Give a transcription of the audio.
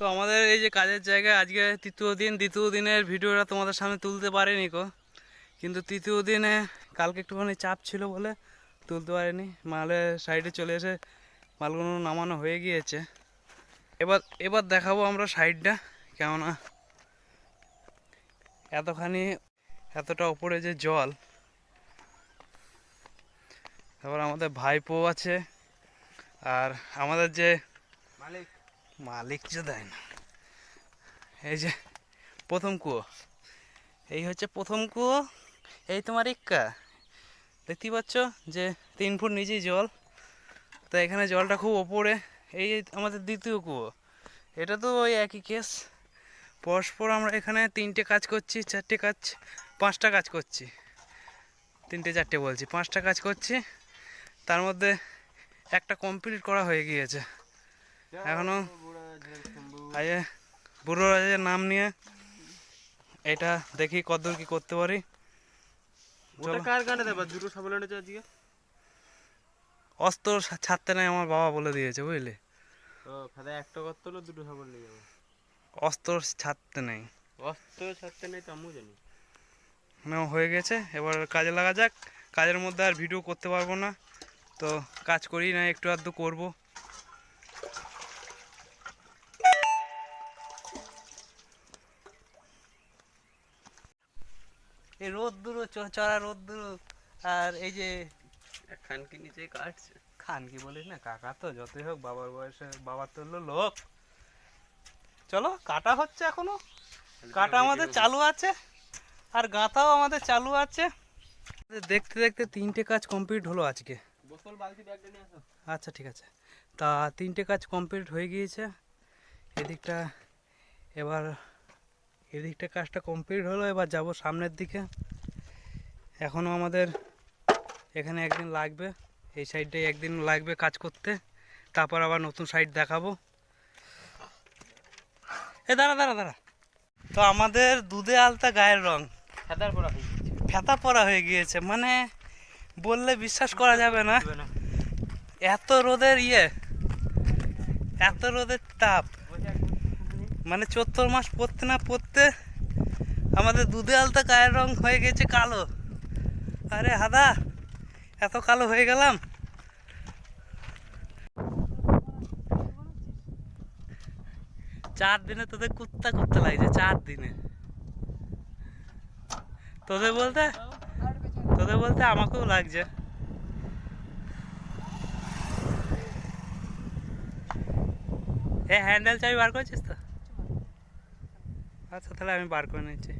তো আমাদের এই যে কাজের জায়গায় আজকে তৃতীয় দিন, দ্বিতীয় দিনের ভিডিওটা তোমাদের সামনে তুলতে পারিনি কো কিন্তু তৃতীয় দিনে কালকে একটুখানি চাপ ছিল বলে তুলতে পারিনি। মালের সাইডে চলে এসে মালগুলো নামানো হয়ে গিয়েছে। এবার এবার দেখাবো আমরা সাইডটা কেননা এতখানি, এতটা ওপরে যে জল। তারপর আমাদের ভাইপো আছে আর আমাদের যে মালিক। মালিক যে দেয় না। এই যে প্রথম কুয়ো। এই হচ্ছে প্রথম কুয়ো এই তোমার ইক্কা। দেখতেই পাচ্ছ যে তিন ফুট নিচেই জল। তো এখানে জলটা খুব ওপরে এই আমাদের দ্বিতীয় কুয়ো। এটা তো ওই একই কেস পরস্পর আমরা এখানে তিনটে কাজ করছি চারটে কাজ পাঁচটা কাজ করছি। তিনটে চারটে বলছি পাঁচটা কাজ করছি। তার মধ্যে একটা কমপ্লিট করা হয়ে গিয়েছে। এখনও আজকে বুড়ো রাজের নাম নিয়ে এটা দেখি কতদূর কি করতে পারি। ওটা কার দেবা? দুটো আজকে। অস্ত্র ছাড়তে নাই আমার বাবা বলে দিয়েছে বুঝলি? ফাদা একটা করতে হলো দুটো সাবল নিয়ে যাব। অস্ত্র ছাড়তে নেই। অস্ত্র ছাড়তে নেই তো আমিও জানি। হয়ে গেছে। এবার কাজে লাগা যাক। কাজের মধ্যে আর ভিডিও করতে পারব না। তো কাজ করি না একটু আধটু করব। এই রোদ দূরো চড়া রোদ দূরো আর এই যে খানকি নিচে কাটছে। খান কি বলিস না কাকা তো যতই হোক বাবার বয়সে বাবার তো লোক। চলো কাটা হচ্ছে এখনও। কাটা আমাদের চালু আছে আর গাঁথাও আমাদের চালু আছে। দেখতে দেখতে তিনটে কাজ কমপ্লিট হলো আজকে। আচ্ছা ঠিক আছে। তা তিনটে কাজ কমপ্লিট হয়ে গিয়েছে। এদিকটা এবার এদিকটা কাজটা কমপ্লিট হলো এবার যাব সামনের দিকে। এখনও আমাদের এখানে একদিন লাগবে এই সাইডটাই একদিন লাগবে কাজ করতে। তারপর আবার নতুন সাইড দেখাবো। এ দাঁড়া দাঁড়া দাঁড়া। তো আমাদের দুধে আলতা গায়ের রং। সাদার পড়া হয়ে ফেতা পড়া হয়ে গিয়েছে মানে বললে বিশ্বাস করা যাবে না। এত রোদের ইয়ে এত রোদের তাপ। মানে চত্বর মাস পড়তে না পড়তে আমাদের দুধে আলতা গায়ের রং হয়ে গেছে কালো। আরে হাদা, এত কালো হয়ে গেলাম। চার দিনে তোদের কুত্তা কুত্তা লাগছে, চার দিনে। তোদের বলতে তোদের বলতে আমাকেও লাগছে। এ হ্যান্ডেল চাবি বার করেছিস তো? আচ্ছা তাহলে আমি বার করে নিচ্ছি।